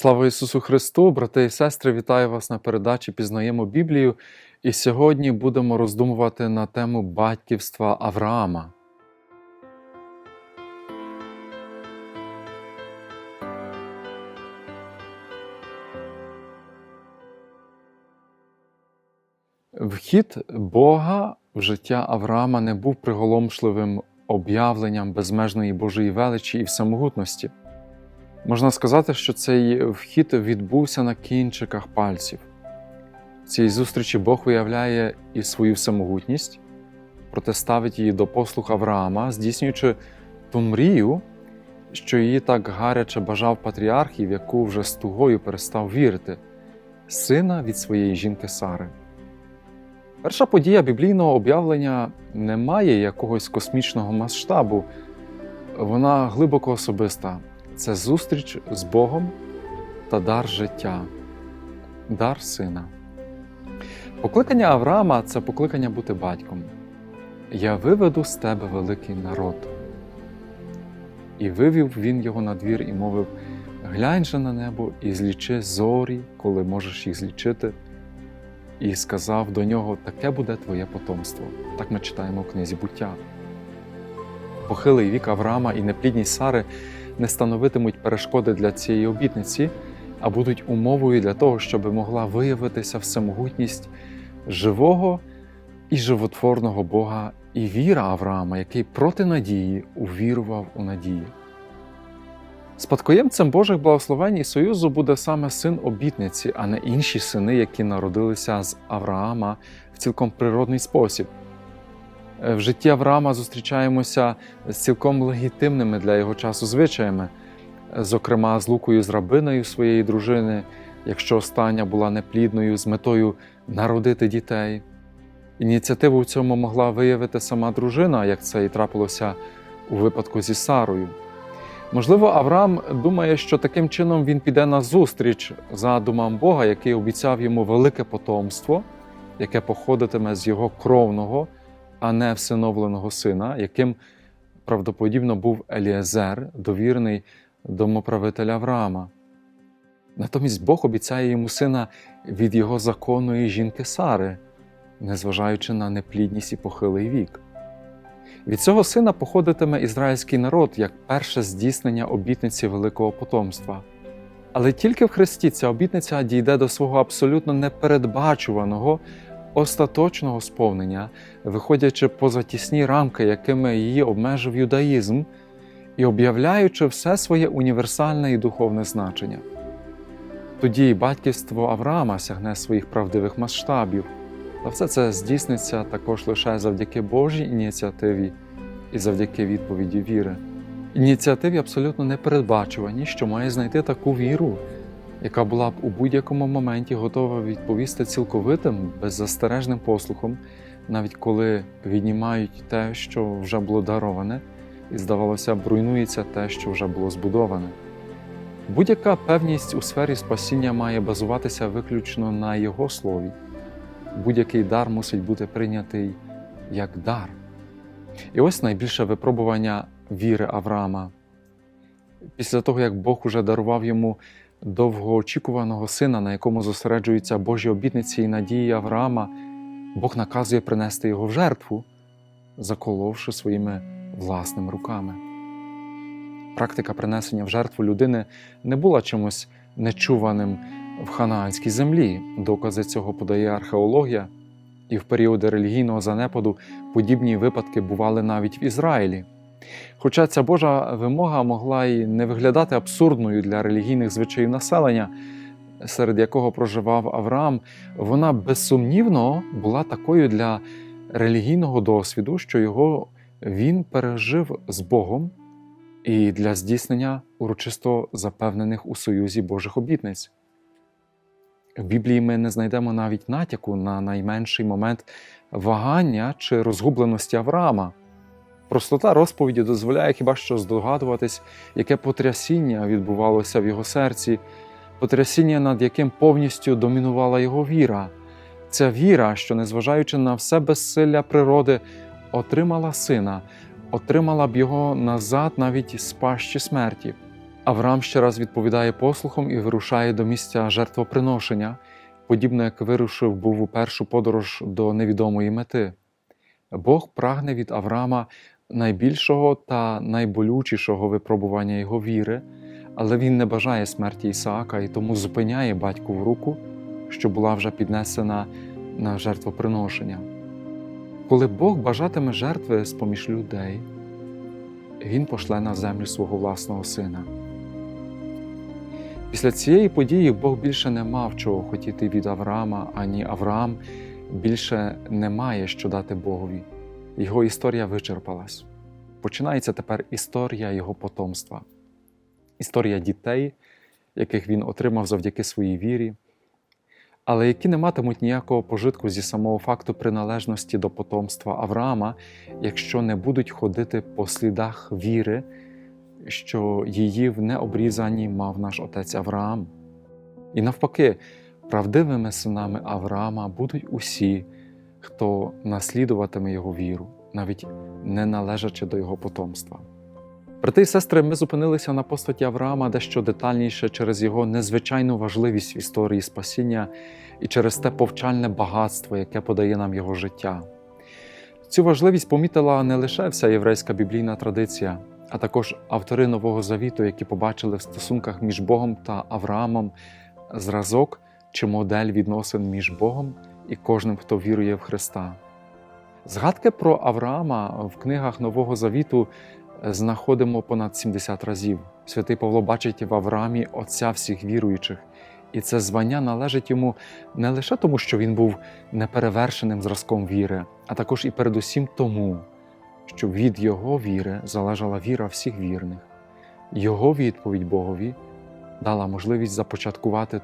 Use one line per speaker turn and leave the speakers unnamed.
Слава Ісусу Христу, брати і сестри, вітаю вас на передачі Пізнаємо Біблію. І сьогодні будемо роздумувати на тему батьківства Авраама. Вхід Бога в життя Авраама не був приголомшливим об'явленням безмежної Божої величі і всемогутності. Можна сказати, що цей вхід відбувся на кінчиках пальців. В цій зустрічі Бог виявляє і свою всемогутність, проте ставить її до послуг Авраама, здійснюючи ту мрію, що її так гаряче бажав патріарх і в яку вже з тугою перестав вірити, сина від своєї жінки Сари. Перша подія біблійного об'явлення не має якогось космічного масштабу, вона глибоко особиста. Це зустріч з Богом та дар життя, дар сина. Покликання Авраама це покликання бути батьком. Я виведу з тебе великий народ. І вивів він його на двір і мовив: Глянь же на небо і злічи зорі, коли можеш їх злічити. І сказав до нього: Таке буде твоє потомство. Так ми читаємо в книзі буття. Похилий вік Авраама і неплідність Сари не становитимуть перешкоди для цієї обітниці, а будуть умовою для того, щоб могла виявитися всемогутність живого і животворного Бога і віра Авраама, який проти надії увірував у надію. Спадкоємцем Божих благословень і союзу буде саме син обітниці, а не інші сини, які народилися з Авраама в цілком природний спосіб. В житті Авраама зустрічаємося з цілком легітимними для його часу звичаями, зокрема з лукою з рабиною своєї дружини, якщо остання була неплідною з метою народити дітей. Ініціативу в цьому могла виявити сама дружина, як це і трапилося у випадку зі Сарою. Можливо, Авраам думає, що таким чином він піде на зустріч задумам Бога, який обіцяв йому велике потомство, яке походитиме з його кровного а не всиновленого сина, яким правдоподібно був Еліезер, довірний домоправителя Авраама. Натомість Бог обіцяє йому сина від його законної жінки Сари, незважаючи на неплідність і похилий вік. Від цього сина походитиме ізраїльський народ як перше здійснення обітниці великого потомства. Але тільки в Христі ця обітниця дійде до свого абсолютно непередбачуваного остаточного сповнення, виходячи поза тісні рамки, якими її обмежив юдаїзм, і об'являючи все своє універсальне і духовне значення. Тоді батьківство Авраама сягне своїх правдивих масштабів, та все це здійсниться також лише завдяки Божій ініціативі і завдяки відповіді віри. Ініціативі абсолютно непередбачувані, що має знайти таку віру яка була б у будь-якому моменті готова відповісти цілковитим, беззастережним послухом, навіть коли віднімають те, що вже було дароване, і, здавалося б, руйнується те, що вже було збудоване. Будь-яка певність у сфері спасіння має базуватися виключно на Його слові. Будь-який дар мусить бути прийнятий як дар. І ось найбільше випробування віри Авраама. Після того, як Бог уже дарував йому довгоочікуваного сина, на якому зосереджуються Божі обітниці і надії Авраама, Бог наказує принести його в жертву, заколовши своїми власними руками. Практика принесення в жертву людини не була чимось нечуваним в ханаанській землі. Докази цього подає археологія, і в періоди релігійного занепаду подібні випадки бували навіть в Ізраїлі. Хоча ця Божа вимога могла і не виглядати абсурдною для релігійних звичаїв населення, серед якого проживав Авраам, вона безсумнівно була такою для релігійного досвіду, що його він пережив з Богом і для здійснення урочисто запевнених у союзі Божих обітниць. В Біблії ми не знайдемо навіть натяку на найменший момент вагання чи розгубленості Авраама. Простота розповіді дозволяє хіба що здогадуватись, яке потрясіння відбувалося в його серці, потрясіння, над яким повністю домінувала його віра. Ця віра, що, незважаючи на все безсилля природи, отримала сина, отримала б його назад навіть з пащі смерті. Авраам ще раз відповідає послухом і вирушає до місця жертвоприношення, подібно як вирушив був у першу подорож до невідомої мети. Бог прагне від Авраама найбільшого та найболючішого випробування його віри, але він не бажає смерті Ісаака і тому зупиняє батькову руку, що була вже піднесена на жертвоприношення. Коли Бог бажатиме жертви з поміж людей, Він пошле на землю свого власного сина. Після цієї події Бог більше не мав чого хотіти від Авраама, ані Авраам більше не має що дати Богові. Його історія вичерпалась. Починається тепер історія його потомства, історія дітей, яких він отримав завдяки своїй вірі, але які не матимуть ніякого пожитку зі самого факту приналежності до потомства Авраама, якщо не будуть ходити по слідах віри, що її в необрізанні мав наш отець Авраам. І навпаки, правдивими синами Авраама будуть усі, хто наслідуватиме його віру, навіть не належачи до його потомства. Брати і сестри, ми зупинилися на постаті Авраама дещо детальніше через його незвичайну важливість в історії спасіння і через те повчальне багатство, яке подає нам його життя. Цю важливість помітила не лише вся єврейська біблійна традиція, а також автори Нового Завіту, які побачили в стосунках між Богом та Авраамом зразок чи модель відносин між Богом і кожним, хто вірує в Христа. Згадки про Авраама в книгах Нового Завіту знаходимо понад 70 разів. Святий Павло бачить в Авраамі Отця всіх віруючих, і це звання належить йому не лише тому, що він був неперевершеним зразком віри, а також і передусім тому, що від його віри залежала віра всіх вірних. Його відповідь Богові дала можливість започаткувати